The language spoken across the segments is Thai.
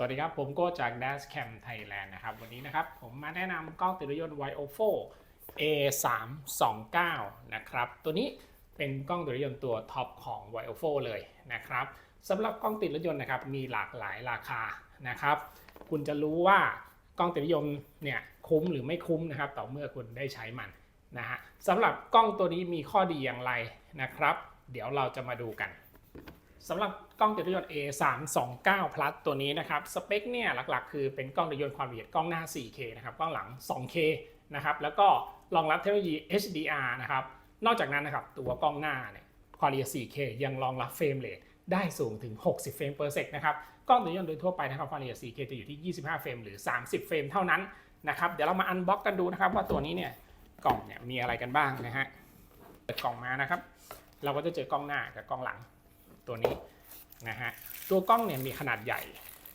สวัสดีครับ ผมโก้จาก Dashcam Thailand นะครับ วันนี้นะครับ ผมมาแนะนำกล้องติดรถยนต์ YOFO A329 นะครับ ตัวนี้เป็นกล้องติดรถยนต์ตัวท็อปของ YOFO เลยนะครับสำหรับกล้องติดรถยนต์นะครับ มีหลากหลายราคานะครับ คุณจะรู้ว่ากล้องติดรถยนต์เนี่ยคุ้มหรือไม่คุ้มนะครับ ต่อเมื่อคุณได้ใช้มันนะฮะสำหรับกล้องตัวนี้มีข้อดีอย่างไรนะครับ เดี๋ยวเราจะมาดูกัน สำหรับกล้องติดรถยนต์ A329 Plus ตัวนี้นะครับสเปคเนี่ยหลักๆ คือเป็นกล้องติดรถยนต์ความละเอียดกล้องหน้า 4K นะครับกล้องหลัง 2K นะครับแล้วก็รองรับเทคโนโลยี HDR นะครับนอกจากนั้นนะครับตัวกล้องหน้าเนี่ยความละเอียด 4K ยังรองรับเฟรมเรทได้สูงถึง 60 เฟรม per sec นะครับกล้องติดรถยนต์โดยทั่วไปนะครับความละเอียด 4K จะอยู่ที่ 25 เฟรมหรือ 30 เฟรมเท่านั้นนะครับเดี๋ยวเรามาอันบ็อกกันดูนะครับว่าตัวนี้เนี่ยกล่องเนี่ยมีอะไรกันบ้างนะฮะเปิดกล่องมานะครับ เราก็จะเจอกล้องหน้ากับกล้องหลัง ตัวนี้นะฮะตัวกล้องเนี่ยมีขนาดใหญ่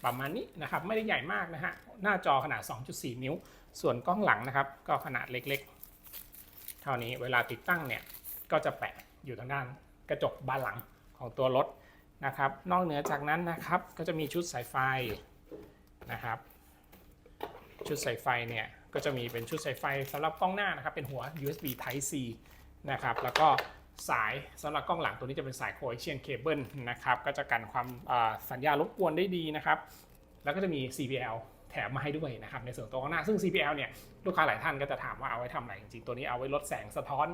ประมาณนี้นะครับไม่ได้ใหญ่มากนะฮะหน้าจอขนาด 2.4 นิ้ว ส่วนกล้องหลังนะครับ ก็ขนาดเล็กๆ เท่านี้เวลาติดตั้งเนี่ยก็จะแปะอยู่ทางด้านกระจกบานหลังของตัวรถนะครับ นอกเหนือจากนั้นนะครับก็จะมีชุดสายไฟนะครับ ชุดสายไฟเนี่ยก็จะมีเป็นชุดสายไฟสำหรับกล้องหน้านะครับ เป็นหัว USB Type C นะครับแล้วก็ สายสำหรับกล้องหลังตัวนี้จะเป็นสาย coaxial cable นะครับก็จะกันความสัญญาณรบกวนได้ดีนะครับ แล้วก็จะมี CPL แถมมาให้ด้วยนะครับในส่วนตัวข้างหน้าซึ่ง CPL เนี่ยลูกค้าหลายท่านก็จะถามว่าเอาไว้ทำอะไรจริงๆ ตัวนี้เอาไว้ลดแสงสะท้อน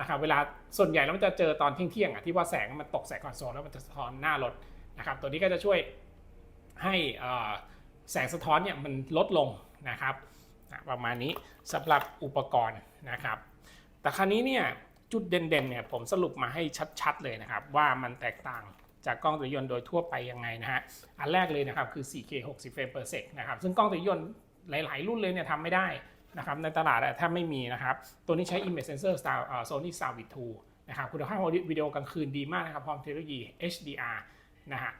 นะครับเวลาส่วนใหญ่แล้วมันจะเจอตอนเที่ยงๆอะที่ว่าแสงมันตกแสงคอนโซลแล้วมันจะสะท้อนหน้ารถนะครับตัวนี้ก็จะช่วยให้แสงสะท้อนเนี่ยมันลดลงนะครับประมาณนี้สำหรับอุปกรณ์นะครับ แต่คราวนี้เนี่ย จุดเด่นๆเนี่ยผมสรุปมาให้ชัดๆเลยนะครับ ว่ามันแตกต่างจากกล้องติดรถยนต์โดยทั่วไปยังไงนะฮะ อันแรกเลยนะครับคือ 4K 60 เฟรม per sec นะครับ ซึ่งกล้องติดรถยนต์หลาย ๆ รุ่นเลยเนี่ยทำไม่ได้นะครับในตลาดอะแทบไม่มีนะครับ ตัวนี้ใช้ image sensor Star เอ่อ Sony Starvis 2นะครับคุณภาพวิดีโอกลางคืนดีมากนะครับ พร้อมเทคโนโลยี HDR นะฮะ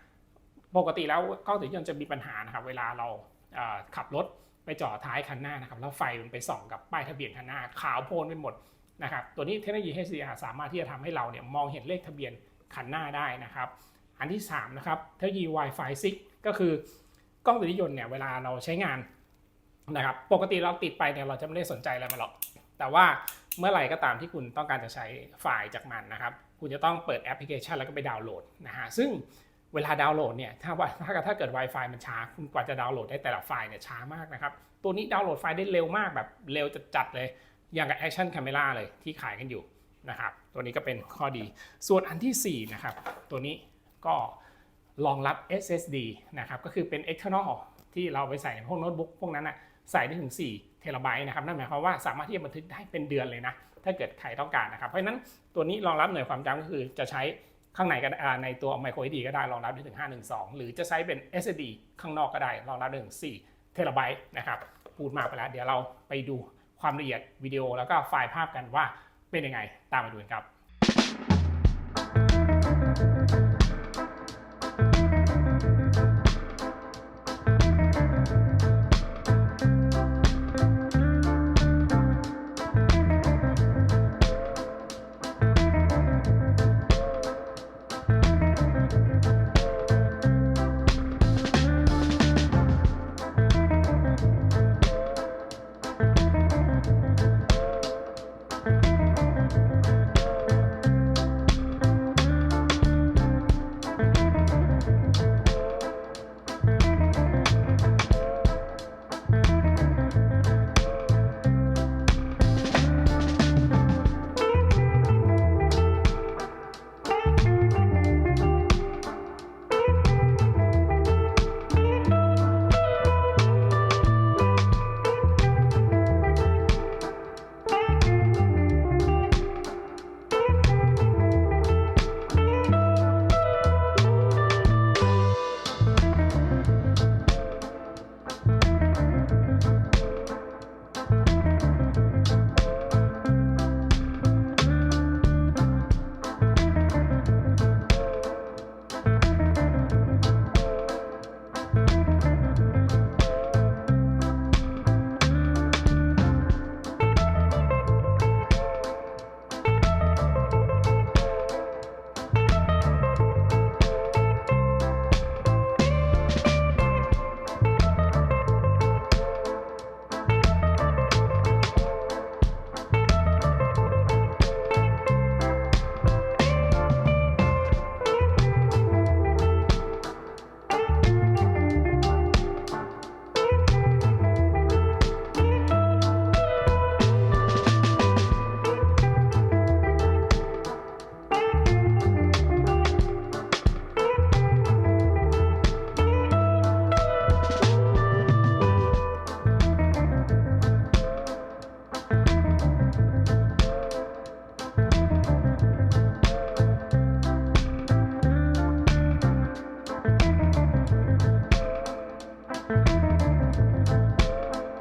ปกติแล้วกล้องติดรถยนต์จะมีปัญหานะครับ เวลาเราเขับรถไปจอดท้ายคันหน้านะครับ แล้วไฟมันไปส่องกับป้ายทะเบียนคันหน้าขาวโพลนไปหมด นะครับตัวนี้เทคโนโลยี HDR สามารถที่จะทำให้เราเนี่ยมองเห็นเลขทะเบียนคันหน้าได้นะครับอันที่3นะครับเทคโนโลยี Wi-Fi 6 ก็คือกล้องติดรถยนต์เนี่ยเวลาเราใช้งานนะครับปกติเราติดไปเนี่ยเราจะไม่ได้สนใจอะไรมันหรอก แต่ว่าเมื่อไหร่ก็ตามที่คุณต้องการจะใช้ไฟล์จากมันนะครับ คุณจะต้องเปิดแอปพลิเคชันแล้วก็ไปดาวน์โหลดนะฮะซึ่งเวลาดาวน์โหลดเนี่ยถ้าว่าถ้าถ้าเกิด Wi-Fi มันช้า คุณกว่าจะดาวน์โหลดได้แต่ละไฟล์เนี่ยช้ามากนะครับ ตัวนี้ดาวน์โหลดไฟล์ได้เร็วมากแบบเร็วจัดๆเลย อย่างกับ Action Camera เลยที่ขายกันอยู่นะครับ ตัวนี้ก็เป็นข้อดี ส่วนอันทีสี่ 4 นะครับ ตัวนี้ก็รองรับ SSD นะครับ ก็คือเป็น external ที่เราไปใส่ในพวกโน้ตบุ๊กพวกนั้นอะใส่ได้ถึง 4 เทราไบต์นะครับ นั่นหมายความว่าสามารถที่จะบันทึกได้เป็นเดือนเลยนะ ถ้าเกิดใครต้องการนะครับ เพราะฉะนั้นตัวนี้รองรับหน่วยความจำก็คือจะใช้ข้างในก็ในตัว micro SD ก็ได้รองรับได้ถึง 512 หรือจะใช้เป็น SSD ข้างนอกก็ได้รองรับได้ถึง 4 เทราไบต์นะครับ พูดมากไปแล้วเดี๋ยวเราไปดู ความละเอียดวิดีโอแล้วก็ไฟล์ภาพกันว่าเป็นยังไงตามมาดูกันครับ